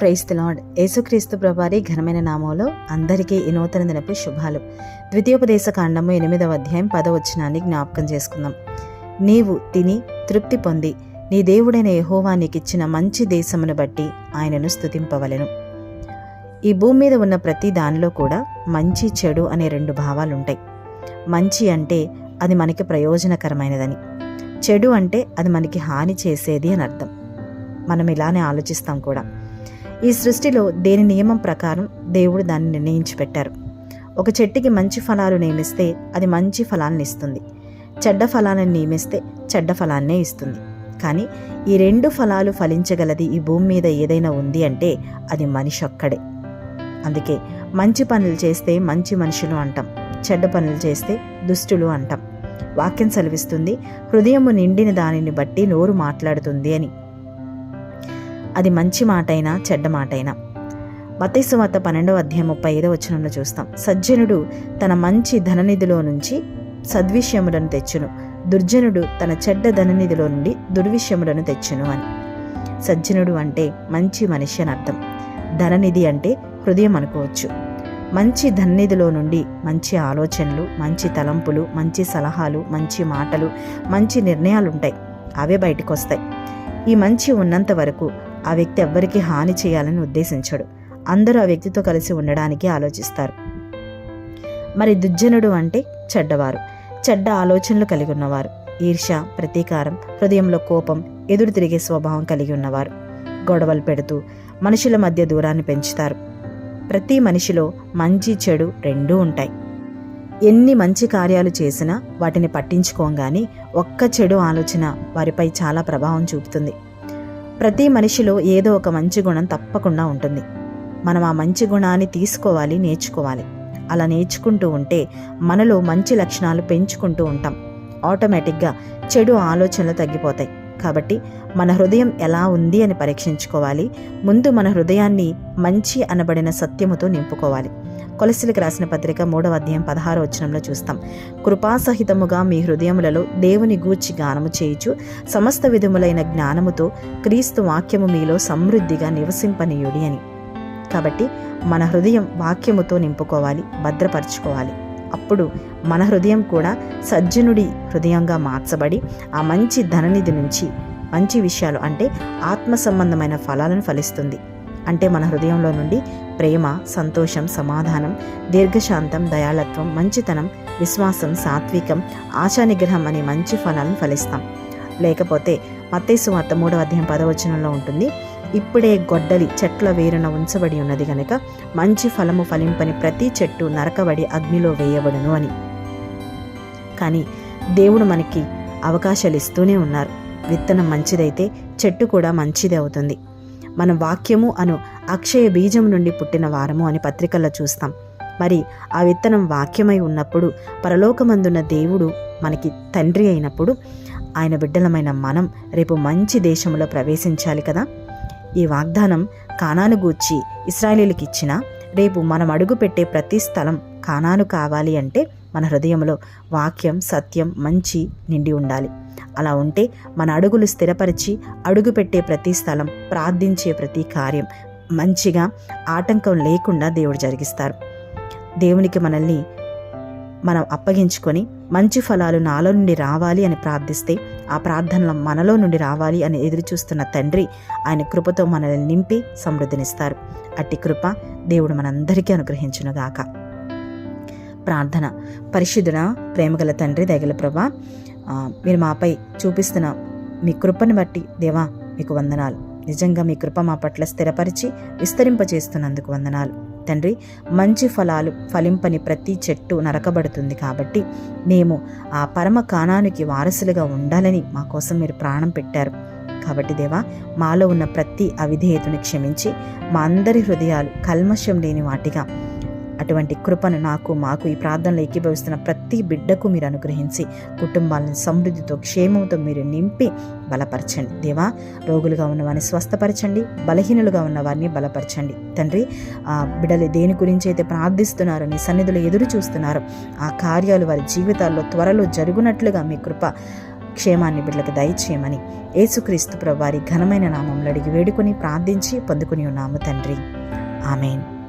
ప్రైస్తు lord. యేసుక్రీస్తు ప్రభారి ఘనమైన నామంలో అందరికీ ఈ నూతన దినపు శుభాలు. ద్వితీయోపదేశ కాండము ఎనిమిదవ అధ్యాయం పదవచనాన్ని జ్ఞాపకం చేసుకుందాం. నీవు తిని తృప్తి పొంది నీ దేవుడైన యహోవా నీకిచ్చిన మంచి దేశమును బట్టి ఆయనను స్థుతింపవలను ఈ భూమి మీద ఉన్న ప్రతి దానిలో కూడా మంచి చెడు అనే రెండు భావాలుంటాయి. మంచి అంటే అది మనకి ప్రయోజనకరమైనదని. చెడు అంటే అది మనకి హాని చేసేది అని అర్థం. మనం ఇలానే ఆలోచిస్తాం కూడా. ఈ సృష్టిలో దేని నియమం ప్రకారం దేవుడు దాన్ని నిర్ణయించి పెట్టారు ఒక చెట్టుకి మంచి ఫలాలు నియమిస్తే అది మంచి ఫలాన్ని ఇస్తుంది. చెడ్డ ఫలాలను నియమిస్తే చెడ్డ ఫలాన్నే ఇస్తుంది. కానీ ఈ రెండు ఫలాలు ఫలించగలది ఈ భూమి మీద ఏదైనా ఉంది అంటే అది మనిషి ఒక్కడే. అందుకే మంచి పనులు చేస్తే మంచి మనుషులు అంటాం చెడ్డ పనులు చేస్తే దుష్టులు అంటాం. వాక్యం సెలవిస్తుంది హృదయము నిండిన దానిని బట్టి నోరు మాట్లాడుతుంది అని. అది మంచి మాటైనా చెడ్డ మాటైనా. మతైసువార్త పన్నెండవ అధ్యాయం ముప్పై ఐదవ వచనంలో చూస్తాం. సజ్జనుడు తన మంచి ధననిధిలో నుంచి సద్విషయములను తెచ్చును. దుర్జనుడు తన చెడ్డ ధననిధిలో నుండి దుర్విషయములను తెచ్చును అని. సజ్జనుడు అంటే మంచి మనిషి అని అర్థం. ధననిధి అంటే హృదయం అనుకోవచ్చు. మంచి ధన్నిధిలో నుండి మంచి ఆలోచనలు మంచి తలంపులు మంచి సలహాలు మంచి మాటలు మంచి నిర్ణయాలు ఉంటాయి. అవే బయటకు వస్తాయి ఈ మంచి ఉన్నంత వరకు ఆ వ్యక్తి ఎవ్వరికీ హాని చేయాలని ఉద్దేశించడు. అందరూ ఆ వ్యక్తితో కలిసి ఉండడానికి ఆలోచిస్తారు. మరి దుర్జనుడు అంటే చెడ్డవారు. చెడ్డ ఆలోచనలు కలిగి ఉన్నవారు. ఈర్ష్య ప్రతీకారం హృదయంలో కోపం ఎదురు తిరిగే స్వభావం కలిగి ఉన్నవారు. గొడవలు పెడుతూ మనుషుల మధ్య దూరాన్ని పెంచుతారు. ప్రతి మనిషిలో మంచి చెడు రెండూ ఉంటాయి. ఎన్ని మంచి కార్యాలు చేసినా వాటిని పట్టించుకోగానే ఒక్క చెడు ఆలోచన వారిపై చాలా ప్రభావం చూపుతుంది. ప్రతి మనిషిలో ఏదో ఒక మంచి గుణం తప్పకుండా ఉంటుంది. మనం ఆ మంచి గుణాన్ని తీసుకోవాలి నేర్చుకోవాలి. అలా నేర్చుకుంటూ ఉంటే మనలో మంచి లక్షణాలు పెంచుకుంటూ ఉంటాం. ఆటోమేటిక్గా చెడు ఆలోచనలు తగ్గిపోతాయి. కాబట్టి మన హృదయం ఎలా ఉంది అని పరీక్షించుకోవాలి. ముందు మన హృదయాన్ని మంచి అనబడిన సత్యముతో నింపుకోవాలి. కొలసిలకు రాసిన పత్రిక మూడవ అధ్యాయం పదహారు వచనంలో చూస్తాం. కృపాసహితముగా మీ హృదయములలో దేవుని గూర్చి గానము చేయుచు సమస్త విధములైన జ్ఞానముతో క్రీస్తు వాక్యము మీలో సమృద్ధిగా నివసింపనీయుడి అని. కాబట్టి మన హృదయం వాక్యముతో నింపుకోవాలి భద్రపరచుకోవాలి. అప్పుడు మన హృదయం కూడా సజ్జనుడి హృదయంగా మార్చబడి ఆ మంచి ధననిధి నుంచి మంచి విషయాలు అంటే ఆత్మ సంబంధమైన ఫలాలను ఫలిస్తుంది. అంటే మన హృదయంలో నుండి ప్రేమ సంతోషం సమాధానం దీర్ఘశాంతం దయాళత్వం మంచితనం విశ్వాసం సాత్వికం ఆశానిగ్రహం అనే మంచి ఫలాలను ఫలిస్తాం. లేకపోతే మత్తేసు వార్త మూడవ అధ్యాయం పదవచనంలో ఉంటుంది ఇప్పుడే గొడ్డలి చెట్ల వేరున ఉంచబడి ఉన్నది గనక మంచి ఫలము ఫలింపని ప్రతి చెట్టు నరకబడి అగ్నిలో వేయబడును అని. కానీ దేవుడు మనకి అవకాశాలు ఇస్తూనే ఉన్నారు. విత్తనం మంచిదైతే చెట్టు కూడా మంచిదే అవుతుంది. మన వాక్యము అను అక్షయ బీజం నుండి పుట్టిన వారము అని పత్రికల్లో చూస్తాం. మరి ఆ విత్తనం వాక్యమై ఉన్నప్పుడు పరలోకమందున్న దేవుడు మనకి తండ్రి అయినప్పుడు ఆయన బిడ్డలమైన మనం రేపు మంచి దేశంలో ప్రవేశించాలి కదా? ఈ వాగ్దానం కానాను గూర్చి ఇస్రాయేలీలకు ఇచ్చిన రేపు మనం అడుగు పెట్టే ప్రతి స్థలం కానాను కావాలి అంటే మన హృదయంలో వాక్యం సత్యం మంచి నిండి ఉండాలి. అలా ఉంటే మన అడుగులు స్థిరపరిచి అడుగు పెట్టే ప్రతి స్థలం ప్రార్థించే ప్రతి కార్యం మంచిగా ఆటంకం లేకుండా దేవుడు జరిగిస్తారు. దేవునికి మనల్ని మనం అప్పగించుకొని మంచి ఫలాలు నాలో నుండి రావాలి అని ప్రార్థిస్తే ఆ ప్రార్థనలు మనలో నుండి రావాలి అని ఎదురుచూస్తున్న తండ్రి ఆయన కృపతో మనల్ని నింపి సమృద్ధినిస్తారు. అట్టి కృప దేవుడు మనందరికీ అనుగ్రహించునుగాక. ప్రార్థన. పరిశుద్ధున ప్రేమగల తండ్రి దగల ప్రభా మీరు మాపై చూపిస్తున్న మీ కృపను బట్టి దేవా మీకు వందనాలు. నిజంగా మీ కృప మా పట్ల స్థిరపరిచి విస్తరింపచేస్తున్నందుకు వందనాలు. తండ్రి మంచి ఫలాలు ఫలింపని ప్రతి చెట్టు నరకబడుతుంది కాబట్టి మేము ఆ పరమ కాణానికి వారసులుగా ఉండాలని మా కోసం మీరు ప్రాణం పెట్టారు. కాబట్టి దేవా మాలో ఉన్న ప్రతి అవిధేయతను క్షమించి మా అందరి హృదయాలు కల్మషం లేని వాటిగా అటువంటి కృపను నాకు మాకు ఈ ప్రార్థనలో ఏకీభవిస్తున్న ప్రతి బిడ్డకు మీరు అనుగ్రహించి కుటుంబాలను సమృద్ధితో క్షేమంతో మీరు నింపి బలపరచండి. దేవా రోగులుగా ఉన్న వారిని స్వస్థపరచండి బలహీనులుగా ఉన్న వారిని బలపరచండి. తండ్రి ఆ బిడ్డలు దేని గురించి అయితే ప్రార్థిస్తున్నారో నీ సన్నిధిలో ఎదురు చూస్తున్నారో ఆ కార్యాలు వారి జీవితాల్లో త్వరలో జరుగునట్లుగా మీ కృప క్షేమాన్ని బిడ్డలకు దయచేయమని యేసుక్రీస్తు ప్రభువారి ఘనమైన నామంలో అడిగి వేడుకొని ప్రార్థించి పొందుకుని ఉన్నాము తండ్రి. ఆమెన్.